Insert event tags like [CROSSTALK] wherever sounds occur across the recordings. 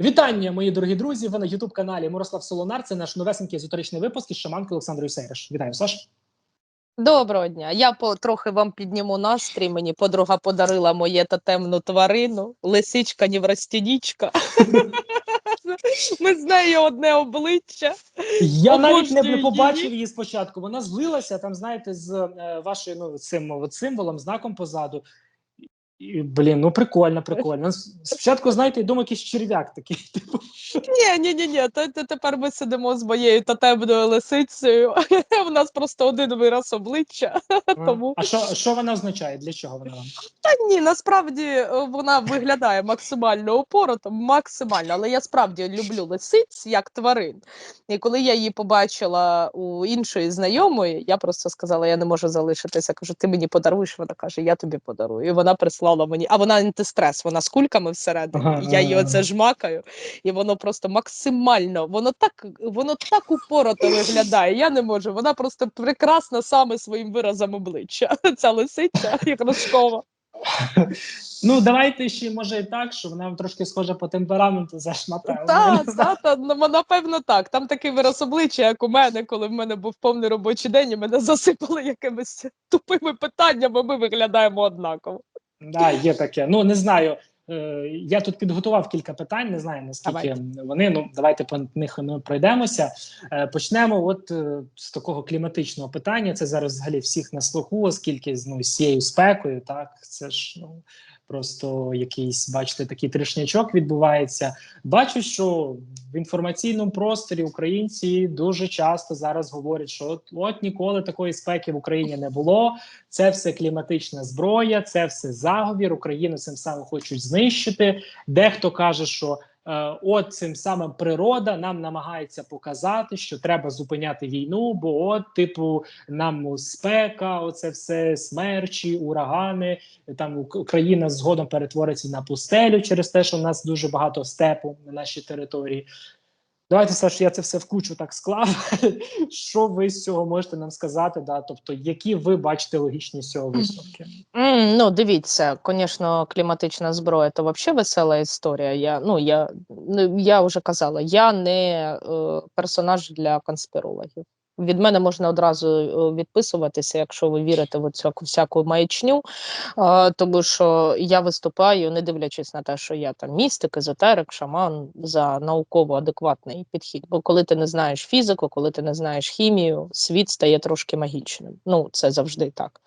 Вітання, мої дорогі друзі. Ви на Ютуб каналі Мирослав Солонар. Це наш новесенький езотеричний випуск із шаманки Олександрою Сейриш. Вітаю, Саш. Доброго дня. Я по трохи вам підніму настрій. Мені подруга подарила моє тотемну тварину, лисичка неврастінічка. [LAUGHS] Ми з нею одне обличчя. Я навіть не побачив її. спочатку. Вона злилася там, знаєте, з е, вашою ну цим символом, знаком позаду. І, блін, ну прикольно, прикольно. [LAUGHS] Спочатку, знаєте, я думаю, якийсь черв'як такий. [LAUGHS] Типу, Ні, ні, ні, ні. То, то тепер ми сидимо з моєю тотемною лисицею. [LAUGHS] У нас просто один вираз обличчя. Тому а що, що вона означає? Для чого вона вам? Та ні, насправді е, вона виглядає максимально опорото, максимально, але я справді люблю лисиць як тварин. І коли я її побачила у іншої знайомої, я просто сказала: я не можу залишитися. Кажу, ти мені подаруєш. Вона каже, я тобі подарую. І вона прислала мені, а вона антистрес, вона з кульками всередині. Ага, я її оце жмакаю, і воно просто максимально, воно так, воно так упорото виглядає. Я не можу. Вона просто прекрасна саме своїм виразом обличчя. [LAUGHS] Ця лисиця іграшкова. Ну, давайте ще може і так, що вона трошки схожа по темпераменту за напевно. Так, та, та, ну, напевно, так. Там такий вираз обличчя, як у мене, коли в мене був повний робочий день, і мене [LAUGHS] засипали якимись тупими питаннями, ми виглядаємо однаково. Да, є таке. Ну не знаю. Е, Я тут підготував кілька питань, не знаю наскільки вони. Ну давайте по них ми пройдемося. Е, Почнемо от е, з такого кліматичного питання. Це зараз взагалі всіх на слуху, оскільки ну, з цією спекою, так це ж ну просто якийсь, бачите, такий трішнячок відбувається. Бачу, що в інформаційному просторі українці дуже часто зараз говорять, що от, от ніколи такої спеки в Україні не було. Це все кліматична зброя, це все заговір. Україну цим самим хочуть знищити. Дехто каже, що от цим самим природа нам намагається показати, що треба зупиняти війну, бо от, типу, нам спека, оце все смерчі, урагани. Там Україна згодом перетвориться на пустелю через те, що в нас дуже багато степу на нашій території. Давайте, Саш, я це все в кучу так склав. [LAUGHS] Що ви з цього можете нам сказати? Да? Тобто, які ви бачите логічні з цього висновки? Mm, ну, дивіться, звісно, кліматична зброя то взагалі весела історія. Я, ну, я, ну, я вже казала, я не е, персонаж для конспірологів. Від мене можна одразу е, відписуватися, якщо ви вірите в цю всяку маячню, тому що я виступаю, не дивлячись на те, що я там містик, езотерик, шаман за науково адекватний підхід. Бо коли ти не знаєш фізику, коли ти не знаєш хімію, світ стає трошки магічним. Ну, це завжди так.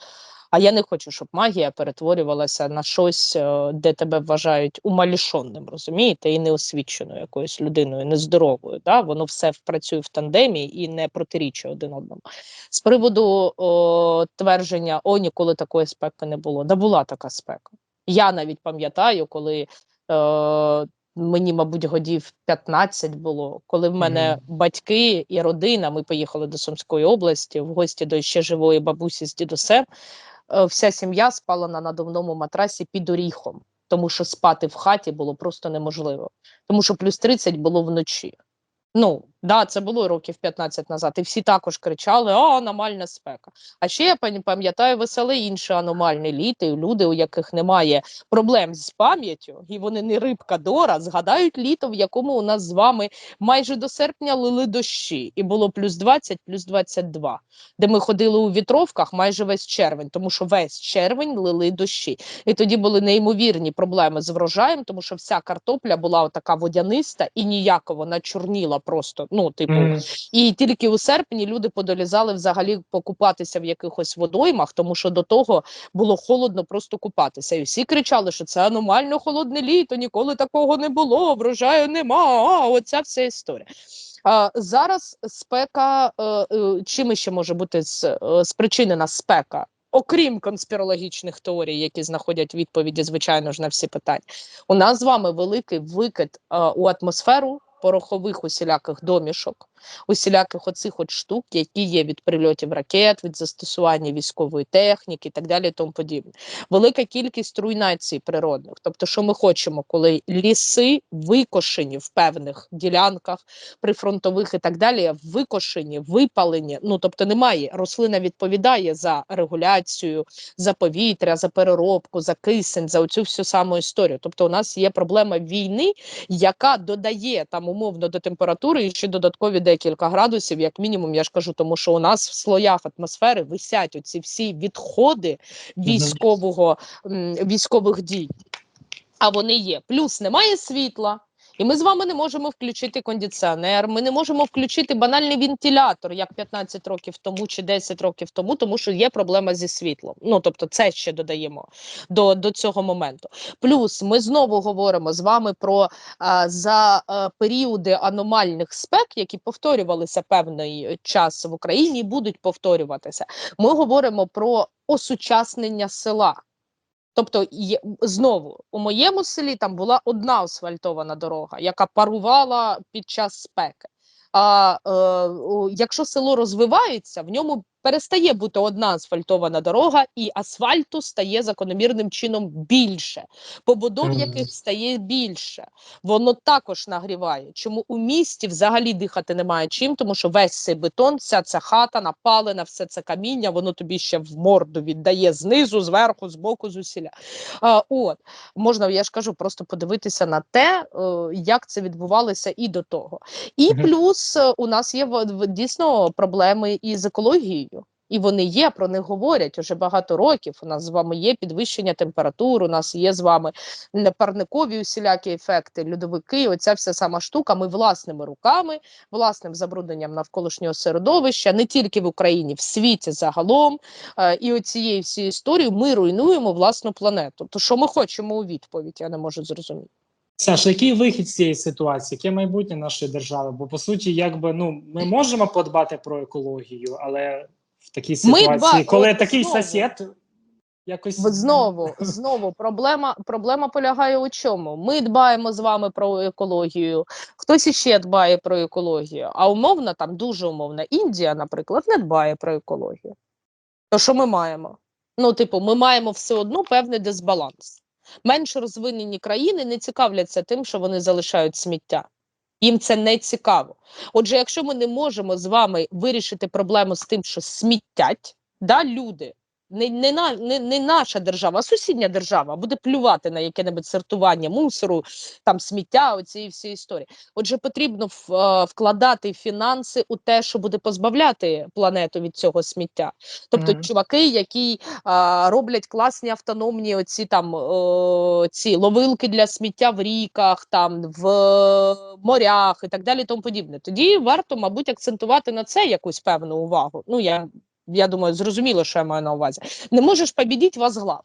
А я не хочу, щоб магія перетворювалася на щось, е, де тебе вважають умалішонним, розумієте, і неосвіченою якоюсь людиною, нездоровою. Да? Воно все працює в тандемі і не протирічує один одному. З приводу о, твердження, о, ніколи такої спеки не було. Да була така спека. Я навіть пам'ятаю, коли. Е, Мені, мабуть, годів 15 було, коли в мене Мгм. батьки і родина. Ми поїхали до Сумської області в гості до ще живої бабусі з дідусем. Е, Вся сім'я спала на надувному матрасі під оріхом, тому що спати в хаті було просто неможливо, тому що плюс 30 було вночі. Ну, да, це було років 15 назад, і всі також кричали: а, аномальна спека. А ще я пам'я- пам'ятаю веселе інше аномальне літо, люди, у яких немає проблем з пам'яттю, і вони не рибка Дора, згадають літо, в якому у нас з вами майже до серпня лили дощі, і було плюс 20, плюс 22, де ми ходили у вітровках майже весь червень, тому що весь червень лили дощі. І тоді були неймовірні проблеми з врожаєм, тому що вся картопля була отака водяниста і ніяко вона чорніла просто. Ну, типу, Мгм. і тільки у серпні люди подолізали взагалі покупатися в якихось водоймах, тому що до того було холодно просто купатися. І всі кричали, що це аномально холодне літо, ніколи такого не було, врожаю нема. А оця вся історія. А, зараз спека, е, е, чим ще може бути е, спричинена спека? Окрім конспірологічних теорій, які знаходять відповіді, звичайно ж, на всі питання, у нас з вами великий викид е, у атмосферу порохових усіляких домішок, усіляких оцих от штук, які є від прильотів ракет, від застосування військової техніки і так далі. і Тому подібне. Велика кількість руйнацій природних. Тобто, що ми хочемо, коли ліси викошені в певних ділянках, прифронтових і так далі, викошені, випалені. Ну тобто немає. Рослина відповідає за регуляцію, за повітря, за переробку, за кисень, за оцю всю саму історію. Тобто, у нас є проблема війни, яка додає там умовно до температури і ще додаткові декілька градусів, як мінімум, я ж кажу, тому що у нас в слоях атмосфери висять оці всі відходи військового військових дій. А вони є. Плюс немає світла. І ми з вами не можемо включити кондиціонер, ми не можемо включити банальний вентилятор, як 15 років тому чи 10 років тому, тому що є проблема зі світлом. Ну тобто, це ще додаємо до, до цього моменту. Плюс ми знову говоримо з вами про а, за а, періоди аномальних спек, які повторювалися певний час в Україні, будуть повторюватися. Ми говоримо про осучаснення села. Тобто, знову у моєму селі там була одна асфальтована дорога, яка парувала під час спеки. А е, якщо село розвивається, в ньому перестає бути одна асфальтована дорога, і асфальту стає закономірним чином більше, побудов яких стає більше. Воно також нагріває. Чому у місті взагалі дихати немає чим, тому що весь цей бетон, вся ця хата напалена, все це каміння, воно тобі ще в морду віддає знизу, зверху, збоку, звусіля. А, от можна, я ж кажу, просто подивитися на те, е, як це відбувалося і до того. І плюс е, у нас є дійсно проблеми із екологією. І вони є, про них говорять уже багато років. У нас з вами є підвищення температур, у нас є з вами парникові усілякі ефекти, льодовики. Оця вся сама штука. Ми власними руками, власним забрудненням навколишнього середовища, не тільки в Україні, в світі загалом. Е, і оцією всією історією ми руйнуємо власну планету. То що ми хочемо у відповідь? Я не можу зрозуміти. Саша, який вихід з цієї ситуації? Яке майбутнє нашої держави? Бо по суті, якби ну ми можемо подбати про екологію, але в такій Ми ситуації, дба- коли от такий знову. сосед якось От знову, знову проблема, проблема полягає у чому? Ми дбаємо з вами про екологію, хтось іще дбає про екологію, а умовна, там дуже умовна, Індія, наприклад, не дбає про екологію. То що ми маємо? Ну, типу, ми маємо все одно певний дисбаланс. Менш розвинені країни не цікавляться тим, що вони залишають сміття. Їм це не цікаво. Отже, якщо ми не можемо з вами вирішити проблему з тим, що сміттять, да, люди, не, не, на, не, не наша держава, а сусідня держава буде плювати на яке-небудь сортування мусору, там сміття, оцієї всі історії. Отже, потрібно в, е, вкладати фінанси у те, що буде позбавляти планету від цього сміття. Тобто, Мгм. чуваки, які а, роблять класні автономні оці там о, ці ловилки для сміття в ріках, там в е, морях і так далі, тому подібне. Тоді варто, мабуть, акцентувати на це якусь певну увагу. Ну я, я думаю, зрозуміло, що я маю на увазі. Не можеш побідіть вас глав.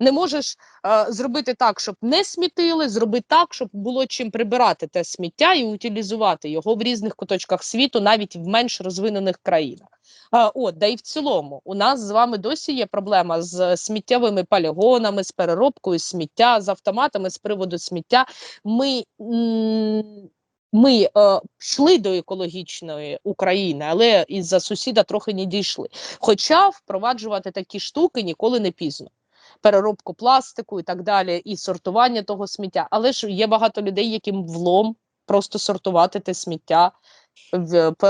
Не можеш е, зробити так, щоб не смітили, зроби так, щоб було чим прибирати те сміття і утилізувати його в різних куточках світу, навіть в менш розвинених країнах. А, от, да і в цілому, у нас з вами досі є проблема з сміттєвими полігонами, з переробкою сміття, з автоматами з приводу сміття. Ми, ми е, йшли до екологічної України, але із-за сусіда трохи не дійшли. Хоча впроваджувати такі штуки ніколи не пізно. Переробку пластику і так далі, і сортування того сміття. Але ж є багато людей, яким влом просто сортувати те сміття,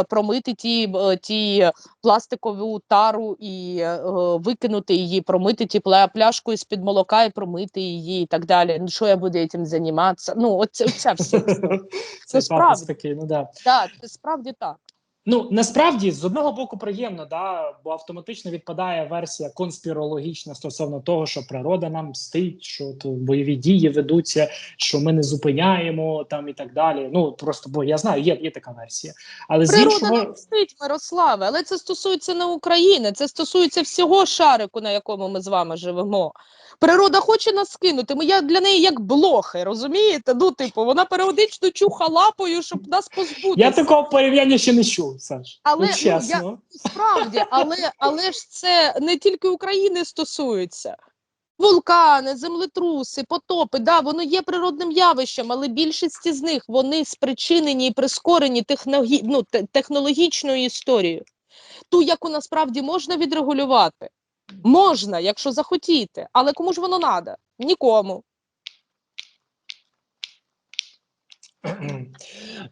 промити ті, ті пластикову тару і е, викинути її, промити ті пля- пляшку із під молока і промити її, і так далі. Ну що я буду цим займатися? Ну, оце, оце все. [LAUGHS] Це Це справді. такий, ну да. Так, це справді так. Ну насправді з одного боку приємно, да, бо автоматично відпадає версія конспірологічна стосовно того, що природа нам мстить, що то бойові дії ведуться, що ми не зупиняємо там і так далі. Ну просто бо я знаю, є, є така версія. Але з іншого не мстить, Мирославе, але це стосується не України, це стосується всього шарику, на якому ми з вами живемо. Природа хоче нас скинути. Ми я для неї як блохи, розумієте? Ну, типу, вона періодично чуха лапою, щоб нас позбутися. я такого порівняння ще не чув. Саш. Але, ну, ну, чесно. Справді, але, але ж це не тільки України стосується. Вулкани, землетруси, потопи, да, воно є природним явищем, але більшість з них вони спричинені і прискорені техногі... ну, те- технологічною історією. Ту, яку насправді можна відрегулювати. Можна, якщо захотіти, але кому ж воно треба? Нікому.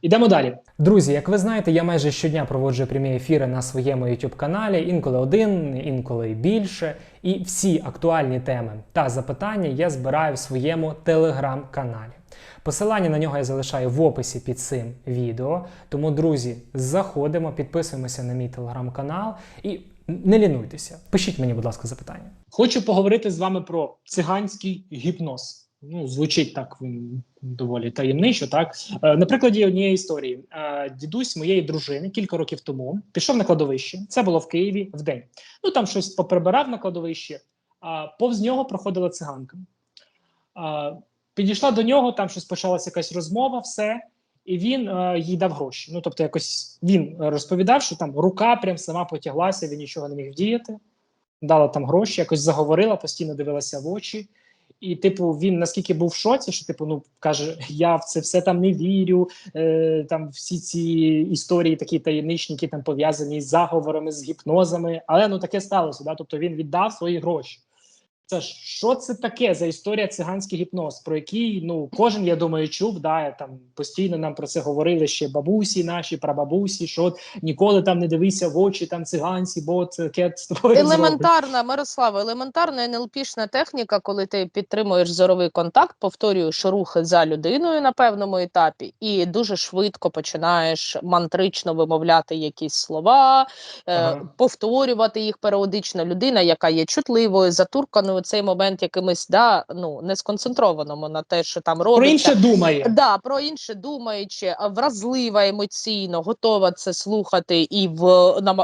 Ідемо далі. Друзі, як ви знаєте, я майже щодня проводжу прямі ефіри на своєму YouTube каналі, інколи один, інколи більше. І всі актуальні теми та запитання я збираю в своєму телеграм-каналі. Посилання на нього я залишаю в описі під цим відео. Тому, друзі, заходимо, підписуємося на мій телеграм-канал і не лінуйтеся. Пишіть мені, будь ласка, запитання. Хочу поговорити з вами про циганський гіпноз. Ну, звучить так м, доволі таємничо. Так Е, на прикладі однієї історії. Е, Дідусь моєї дружини кілька років тому пішов на кладовище. Це було в Києві в день. Ну там щось поприбирав на кладовищі, а повз нього проходила циганка. А, Підійшла до нього, там щось почалася якась розмова, все, і він е, їй дав гроші. Ну тобто, якось він розповідав, що там рука прям сама потяглася, він нічого не міг вдіяти. Дала там гроші, якось заговорила, постійно дивилася в очі. І, типу, він наскільки був в шоці, що типу, ну каже, я в це все там не вірю. Е, там всі ці історії такі таємничні, які там пов'язані з заговорами, з гіпнозами. Але ну таке сталося. Да? Тобто він віддав свої гроші. Це що це таке за історія циганський гіпноз, про який ну кожен, я думаю, чув. Да, там постійно нам про це говорили ще бабусі наші, прабабусі, що от ніколи там не дивися в очі там циганці, бо це з тобою. Елементарна, Мирослава, елементарна НЛПшна техніка, коли ти підтримуєш зоровий контакт, повторюєш рухи за людиною на певному етапі, і дуже швидко починаєш мантрично вимовляти якісь слова, е, повторювати їх періодично. Людина, яка є чутливою, затурканою цей момент якимось да, ну, не сконцентрованому на те, що там Про інше думає. Да, про інше думаючи, вразлива емоційно, готова це слухати і в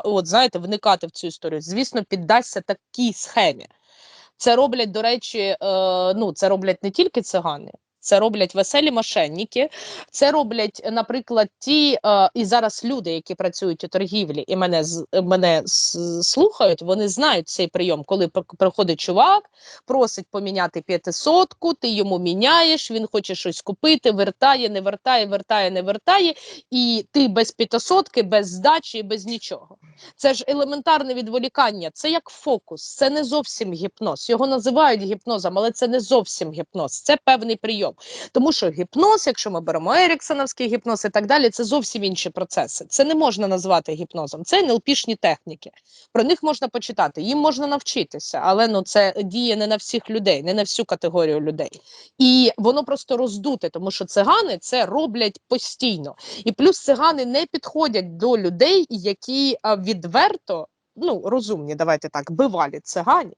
от знаєте, вникати в цю історію. Звісно, піддасться такій схемі. Це роблять, до речі, е, ну це роблять не тільки цигани. Це роблять веселі мошенники, це роблять, наприклад, ті е, і зараз люди, які працюють у торгівлі, і мене з мене слухають. Вони знають цей прийом, коли пр- приходить чувак, просить поміняти п'ятисотку, ти йому міняєш, він хоче щось купити, вертає, не вертає, вертає, не вертає, і ти без п'ятисотки, без здачі, без нічого. Це ж елементарне відволікання, це як фокус, це не зовсім гіпноз. Його називають гіпнозом, але це не зовсім гіпноз, це певний прийом. Тому що гіпноз, якщо ми беремо еріксоновський гіпноз і так далі, це зовсім інші процеси. Це не можна назвати гіпнозом. Це НЛПшні техніки. Про них можна почитати, їм можна навчитися, але ну це діє не на всіх людей, не на всю категорію людей. І воно просто роздуте, тому що цигани це роблять постійно. І плюс цигани не підходять до людей, які відверто. Ну, розумні, давайте так, бивалі цигані,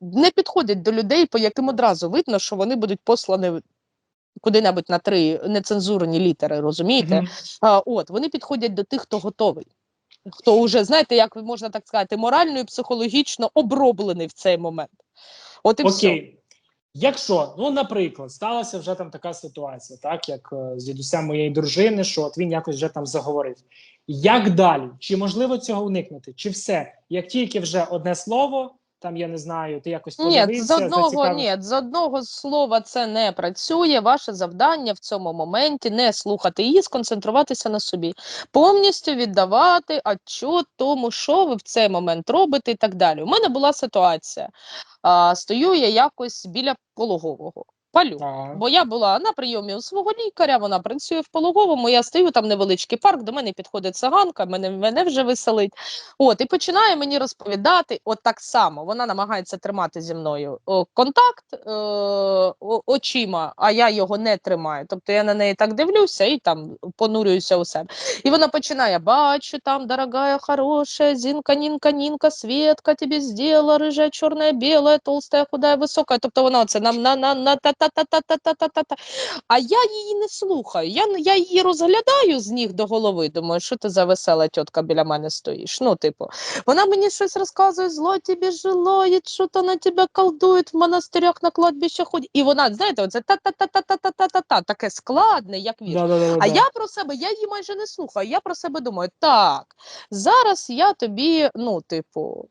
не підходять до людей, по яким одразу видно, що вони будуть послані куди-небудь на три нецензурні літери, розумієте? Мгм. А, от вони підходять до тих, хто готовий. Хто вже, знаєте, як можна так сказати, морально і психологічно оброблений в цей момент. От і все. Якщо, ну, наприклад, сталася вже там така ситуація, так як е, з дідусем моєї дружини, що от він якось вже там заговорив. Як далі? Чи можливо цього уникнути? Чи все? Як тільки вже одне слово, там я не знаю, ти якось Ні, з одного ні, з одного слова це не працює. Ваше завдання в цьому моменті не слухати її, сконцентруватися на собі, повністю віддавати отчет тому, що ви в цей момент робите, і так далі. У мене була ситуація. А, стою я якось біля пологового. Палю. Ага. Бо я була на прийомі у свого лікаря, вона працює в пологовому. Я стою там невеличкий парк, до мене підходить циганка, мене, мене вже веселить. От і починає мені розповідати, от так само вона намагається тримати зі мною контакт е, очима, а я його не тримаю. Тобто я на неї так дивлюся і там понурююся у себе. І вона починає: бачу, там, дорогая, хорошая, зінка, нінка, нінка, Светка тобі зробила, рижа, чорна, біла, толстая, худая, висока. Тобто вона оце нам на на на та та-та-та-та-та-та-та. А я її не слухаю. Я я її розглядаю з ніг до голови. Думаю, що ти за весела тітка біля мене стоїш. Ну, типу, вона мені щось розказує, зло тобі жилоє, що то на тебе колдують, в монастирях на кладбище ходять. І вона, знаєте, оце та-та-та-та-та-та-та-та, таке складне, як вірш. А я про себе, я її майже не слухаю. Я про себе думаю, так, зараз я тобі, ну, типу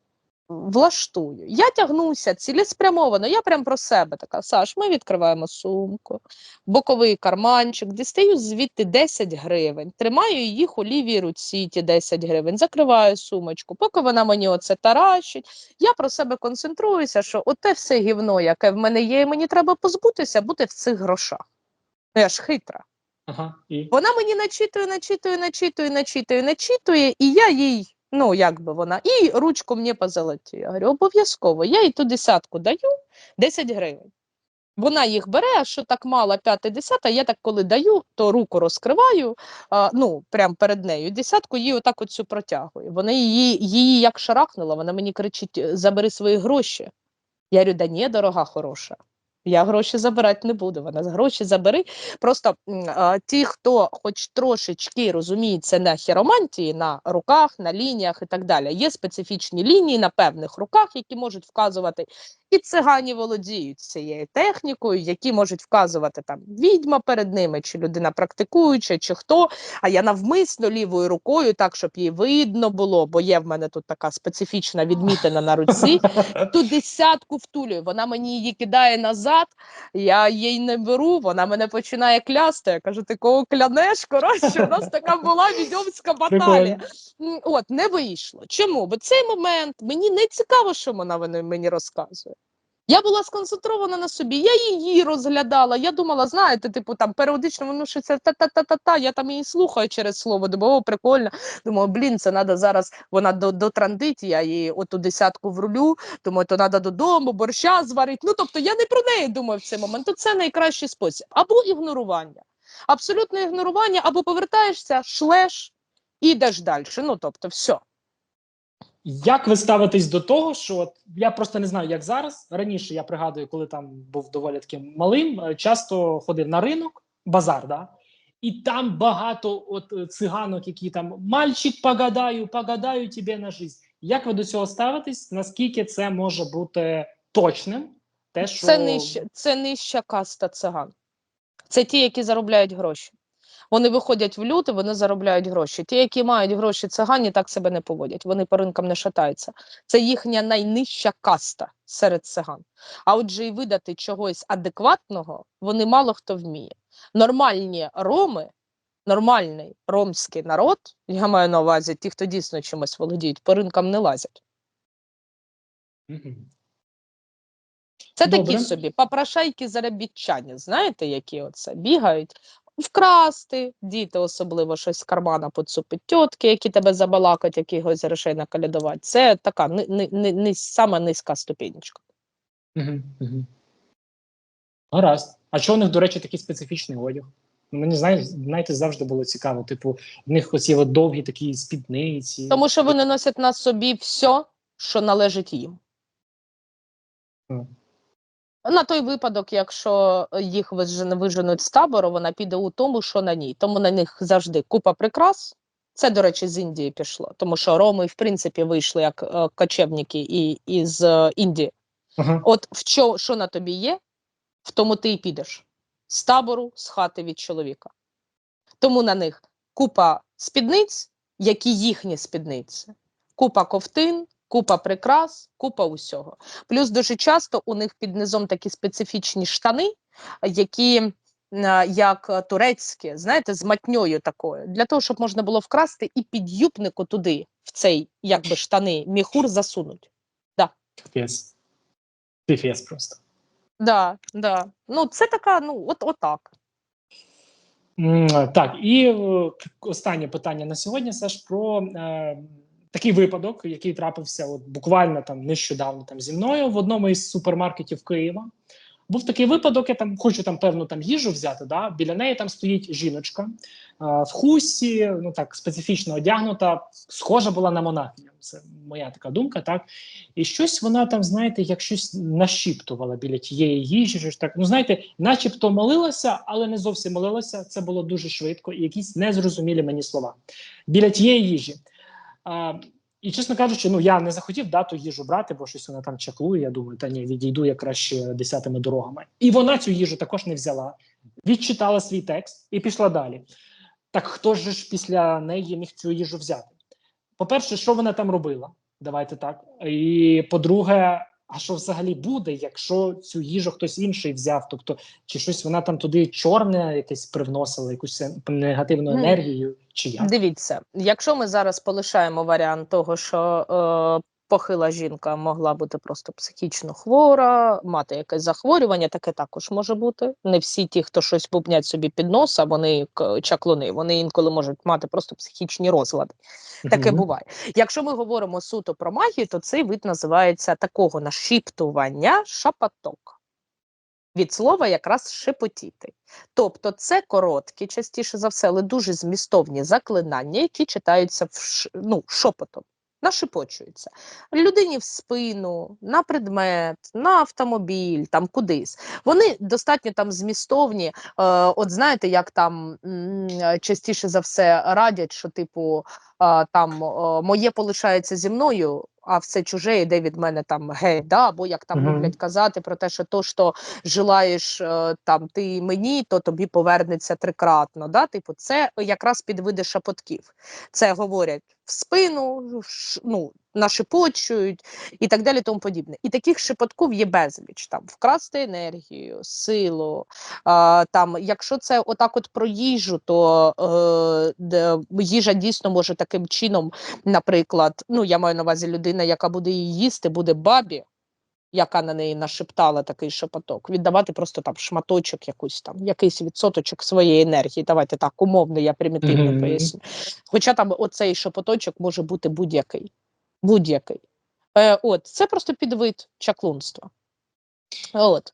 влаштую. Я тягнуся цілеспрямовано. Я прям про себе така. Саш, ми відкриваємо сумку, боковий карманчик, дістаю звідти 10 гривень, тримаю їх у лівій руці, ті 10 гривень, закриваю сумочку. Поки вона мені оце таращить, я про себе концентруюся, що оте все гівно, яке в мене є, і мені треба позбутися, бути в цих грошах. Ну, я ж хитра. Ага. І Вона мені начитує, начитує, начитує, начитує, начитує, і я їй, ну як би вона, і ручку мені позолотіє. Я говорю, обов'язково. Я їй ту десятку даю 10 гривень. Вона їх бере, а що так мало, п'яте, десяте, я так коли даю, то руку розкриваю, а, ну, прямо перед нею, десятку їй отак оцю протягую. Вона її, її як шарахнула, вона мені кричить, забери свої гроші. Я говорю, да ні, дорога хороша. Я гроші забирати не буду. Вона гроші забери. Просто а, ті, хто хоч трошечки розуміється на хіромантії, на руках, на лініях і так далі. Є специфічні лінії на певних руках, які можуть вказувати, і цигані володіють цією технікою, які можуть вказувати там відьма перед ними, чи людина практикуюча, чи хто. А я навмисно лівою рукою, так щоб їй видно було, бо є в мене тут така специфічна відмітина на руці ту десятку втулюю. Вона мені її кидає назад, я їй не беру, вона мене починає клясти. Я кажу, ти кого клянеш? Коротше, у нас така була відьомська баталія. От, не вийшло. Чому? Бо цей момент мені не цікаво, що вона мені розказує. Я була сконцентрована на собі, я її розглядала. Я думала, знаєте, типу там періодично воно що це та-та-та-та-та. Я там її слухаю через слово, думаю, о, прикольно. Думаю, блін, це треба зараз. Вона до, дотрандить, я її оту десятку врулю. Думаю, то треба додому, борща зварити. Ну тобто я не про неї думаю в цей момент. То це найкращий спосіб. Або ігнорування. Абсолютне ігнорування, або повертаєшся, шлеш і йдеш далі. Ну тобто, все. Як ви ставитесь до того, що от, я просто не знаю, як зараз. Раніше я пригадую, коли там був доволі таким малим, е, часто ходив на ринок, базар, да? і там багато от е, циганок, які там мальчик, погадаю, погадаю тебе на жизнь. Як ви до цього ставитесь? Наскільки це може бути точним? Те, що Це нижча, це нижча каста циган. Це ті, які заробляють гроші. Вони виходять в люди, вони заробляють гроші. Ті, які мають гроші цигані, так себе не поводять. Вони по ринкам не шатаються. Це їхня найнижча каста серед циган. А отже, і видати чогось адекватного вони мало хто вміє. Нормальні роми, нормальний ромський народ, я маю на увазі, ті, хто дійсно чимось володіють, по ринкам не лазять. Це Добре. такі собі попрошайки заробітчані, знаєте, які оце бігають. Вкрасти, діти особливо щось з кармана поцупить тітки, які тебе забалакать, якихось грошей накалядувати. Це така ни, ни, ни, ни, сама низька ступінечка. Мгм, мгм. Гаразд. А чого у них, до речі, такий специфічний одяг? Мені знає- знаєте, завжди було цікаво. Типу, в них оці от довгі такі спідниці. Тому що вони носять на собі все, що належить їм. На той випадок, якщо їх виженуть з табору, вона піде у тому, що на ній. Тому на них завжди купа прикрас. Це, до речі, з Індії пішло, тому що роми, в принципі, вийшли як е, кочевники і, із е, Індії. Ага. От в що, що на тобі є, в тому ти і підеш з табору, з хати від чоловіка. Тому на них купа спідниць, які їхні спідниці, купа ковтин, купа прикрас, купа усього. Плюс дуже часто у них під низом такі специфічні штани, які як е, турецькі, знаєте, з матньою такою, для того, щоб можна було вкрасти і під юбнику туди, в цей якби штани, міхур засунуть. Фіс. Фіфіс просто. Да, да. Ну, це така, ну, от отак. Так, і е, останнє питання на сьогодні це ж про е, такий випадок, який трапився от буквально там нещодавно там зі мною в одному із супермаркетів Києва. Був такий випадок, я там хочу там певну там їжу взяти. Да? Біля неї там стоїть жіночка е, в хусті, ну так специфічно одягнута, схожа була на монахиню. Це моя така думка, так. І щось вона там, знаєте, як щось нашіптувала біля тієї їжі. Щось так, ну знаєте, начебто молилася, але не зовсім молилася. Це було дуже швидко і якісь незрозумілі мені слова біля тієї їжі. А, і чесно кажучи, ну я не захотів дату їжу брати, бо щось вона там чаклує. Я думаю, та ні, відійду я краще десятими дорогами. І вона цю їжу також не взяла, відчитала свій текст і пішла далі. Так хто ж після неї міг цю їжу взяти? По-перше, що вона там робила? Давайте так. І по-друге, а що взагалі буде, якщо цю їжу хтось інший взяв? Тобто, чи щось вона там туди чорне якесь привносила, якусь негативну енергію, чи як? Дивіться, якщо ми зараз полишаємо варіант того, що е, похила жінка могла бути просто психічно хвора, мати якесь захворювання, таке також може бути. Не всі ті, хто щось бубнять собі під носа, вони чаклуни, вони інколи можуть мати просто психічні розлади. Таке Мгм. буває. Якщо ми говоримо суто про магію, то цей вид називається такого нашіптування шапаток. Від слова якраз шепотіти. Тобто це короткі, частіше за все, але дуже змістовні заклинання, які читаються в ш... ну, шепотом, нашепочуються. Людині в спину, на предмет, на автомобіль, там кудись. Вони достатньо там змістовні. Е, от знаєте, як там частіше за все радять, що типу е, там е, моє полишається зі мною, а все чуже йде від мене там геть, да? або як там люблять казати про те, що то, що желаєш е, там ти мені, то тобі повернеться трикратно. Да? Типу, це якраз підвиди шапотків. Це говорять в спину, ну, нашепочують і так далі, тому подібне. І таких шепотків є безліч. Там вкрасти енергію, силу. А, там, якщо це отак от про їжу, то е, де, їжа дійсно може таким чином, наприклад, ну я маю на увазі людина, яка буде її їсти, буде бабі. Яка на неї нашептала такий шепоток, віддавати просто там шматочок, якусь там, якийсь відсоточок своєї енергії. Давайте так, умовно, я примітивно Мгм. поясню. Хоча там оцей шепоточок може бути будь-який. Будь-який. Е, от, це просто підвид чаклунства. От.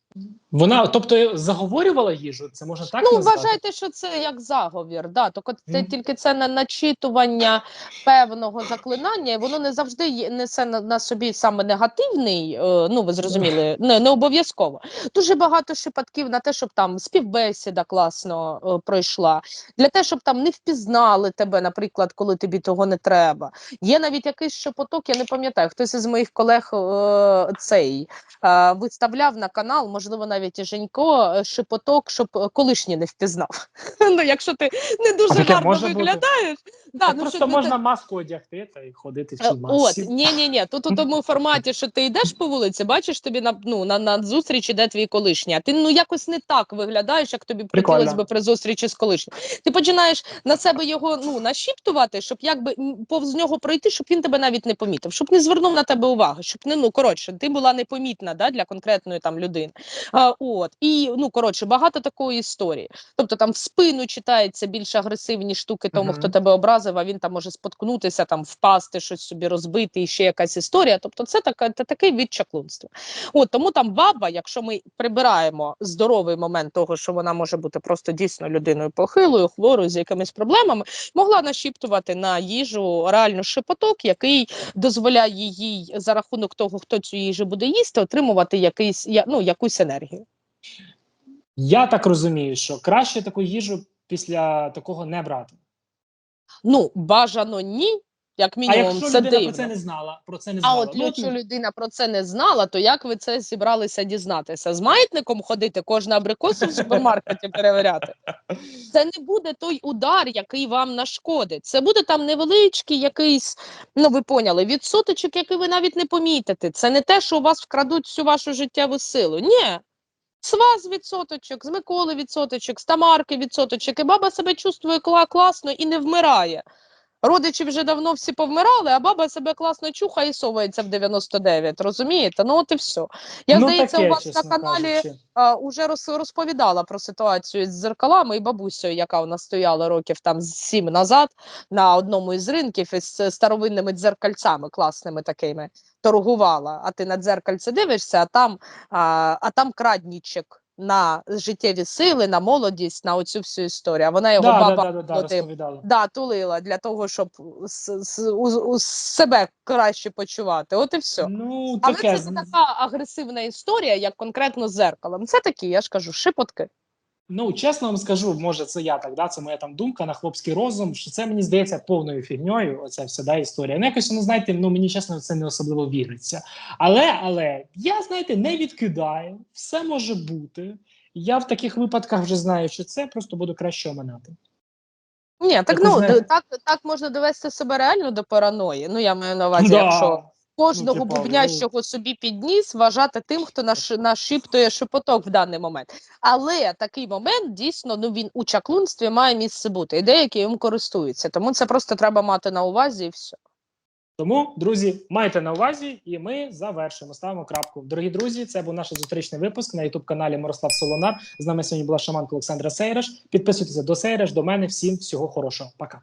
Вона, тобто, заговорювала їжу? Це можна так ну, назвати? вважайте, що це як заговір. Да. Тільки це, Мгм. тільки це на начитування певного заклинання, і воно не завжди несе на, на собі саме негативний, е, ну ви зрозуміли, [LAUGHS] не, не обов'язково. Дуже багато шепотків на те, щоб там співбесіда класно е, пройшла, для те, щоб там не впізнали тебе, наприклад, коли тобі того не треба. Є навіть якийсь шепоток, я не пам'ятаю, хтось із моїх колег е, цей е, виставляв на канал, можливо, навіть Женько, е, шепоток, щоб е, колишній не впізнав. [LAUGHS] ну, якщо ти не дуже гарно виглядаєш, да, ну, просто щоб можна маску одягти та й ходити в Е, цій масці. От, ні, ні, ні. Тут у [LAUGHS] тому форматі, що ти йдеш по вулиці, бачиш тобі на ну на, на зустріч іде твій колишній, а ти ну якось не так виглядаєш, як тобі Прикольно. хотілося би при зустрічі з колишнім. Ти починаєш на себе його ну нашіптувати, щоб якби повз нього пройти, щоб він тебе навіть не помітив, щоб не звернув на тебе уваги, щоб не ну коротше, ти була непомітна да, для конкретної там людини. А, от і ну коротше, багато такої історії. Тобто там в спину читається більш агресивні штуки тому, Мгм. хто тебе образив, а він там може споткнутися, там впасти, щось собі розбити, і ще якась історія. Тобто, це така та такий від чаклунства. От тому там баба, якщо ми прибираємо здоровий момент того, що вона може бути просто дійсно людиною похилою, хворою з якимись проблемами, могла нашіптувати на їжу реально шепоток, який дозволяє їй за рахунок того, хто цю їжу буде їсти, отримувати якийсь ну, якусь енергію. Я так розумію, що краще таку їжу після такого не брати. Ну, бажано ні, як А якщо це людина дивно. про це не знала, про це не А от ну, якщо людина про це не знала, то як ви це зібралися дізнатися? З маятником ходити, кожну абрикосу в супермаркеті перевіряти? Це не буде той удар, який вам нашкодить. Це буде там невеличкий якийсь, ну ви поняли, відсоточок, який ви навіть не помітите. Це не те, що у вас вкрадуть всю вашу життєву силу. Ні. З вас відсоточок, з Миколи відсоточок, з Тамарки відсоточок, і баба себе чувствує класно і не вмирає. Родичі вже давно всі повмирали, а баба себе класно чухає і совається в 99, розумієте? Ну от і все. Я, ну, здається, таке, у вас на каналі кажучи. а, уже роз, розповідала про ситуацію з дзеркалами і бабусею, яка у нас стояла років там сім назад на одному із ринків із е, старовинними дзеркальцями, класними такими, торгувала. А ти на дзеркальце дивишся, а там, а, а там краднічик. На життєві сили, на молодість, на оцю всю історію. А вона його Да, баба да, да, да, от, да, тулила для того, щоб с, с, у, у себе краще почувати. От і все. Ну, Але таке. це не така агресивна історія, як конкретно з зеркалом. Це такі, я ж кажу, шепотки. Ну, чесно вам скажу, може, це я так, да, це моя там думка на хлопський розум, що це мені здається повною фігньою. Оця вся да, історія. Ну, якось, ну, знаєте, ну мені чесно, це не особливо віриться. Але, але я, знаєте, не відкидаю, все може бути. Я в таких випадках вже знаю, що це просто буду краще оминати. Ні, так ви ну д- так, так можна довести себе реально до параної. Ну я маю на увазі, Да. якщо кожного типа, бубнящого собі підніс вважати тим, хто наш, нашіптує шепоток в даний момент. Але такий момент дійсно ну він у чаклунстві має місце бути, і деякі їм користуються. Тому це просто треба мати на увазі і все. Тому, друзі, майте на увазі, і ми завершимо. Ставимо крапку. Дорогі друзі, це був наш зустрічний випуск на youtube каналі Мирослав Солонар. З нами сьогодні була шаманка Олександра Сейреш. Підписуйтеся до Сейреш, до мене. Всім всього хорошого. Пока.